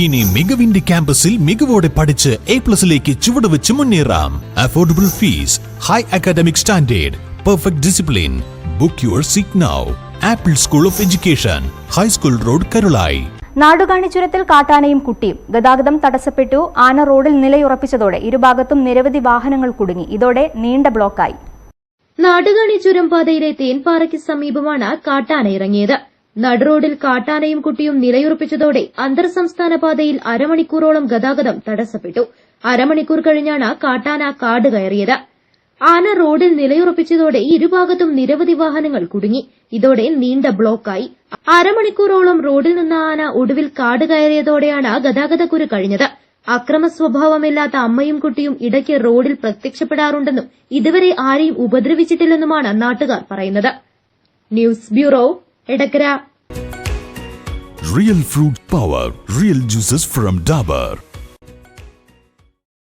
ഇനി മികവിന്റെ ക്യാമ്പസിൽ മികവോടെ പഠിച്ച് എ പ്ലസിലേക്ക് ചുവടുവെച്ച് മുന്നേറാം. Affordable fees high academic standard perfect discipline book your seat now apple school of education high school road Karulai Nadukani ചുരത്തിൽ കാട്ടാനയും കുട്ടിയും ഗതാഗതം തടസ്സപ്പെട്ടു. ആന റോഡിൽ നിലയുറപ്പിച്ചതോടെ ഇരുഭാഗത്തും നിരവധി വാഹനങ്ങൾ കുടുങ്ങി. ഇതോടെ നീണ്ട ബ്ലോക്കായി. നാടുകാണി ചുരം പാതയിലെ തേൻപാറയ്ക്ക് സമീപമാണ് കാട്ടാന ഇറങ്ങിയത്. നടുറോഡിൽ കാട്ടാനയും കുട്ടിയും നിലയുറപ്പിച്ചതോടെ അന്തർ സംസ്ഥാന പാതയിൽ അരമണിക്കൂറോളം ഗതാഗതം തടസ്സപ്പെട്ടു. അരമണിക്കൂർ കഴിഞ്ഞാണ് കാട്ടാന കാട് കയറിയത്. ആന റോഡിൽ നിലയുറപ്പിച്ചതോടെ ഇരുഭാഗത്തും നിരവധി വാഹനങ്ങൾ കുടുങ്ങി. ഇതോടെ നീണ്ട ബ്ലോക്കായി. അരമണിക്കൂറോളം റോഡിൽ നിന്ന ആന ഒടുവിൽ കാട് കയറിയതോടെയാണ് ഗതാഗതക്കുരു കഴിഞ്ഞത്. അക്രമ സ്വഭാവമില്ലാത്ത അമ്മയും കുട്ടിയും ഇടയ്ക്ക് റോഡിൽ പ്രത്യക്ഷപ്പെടാറുണ്ടെന്നും ഇതുവരെ ആരെയും ഉപദ്രവിച്ചിട്ടില്ലെന്നുമാണ് നാട്ടുകാർ പറയുന്നത്. News bureau Edakkara Real fruit power, real juices from Dabur.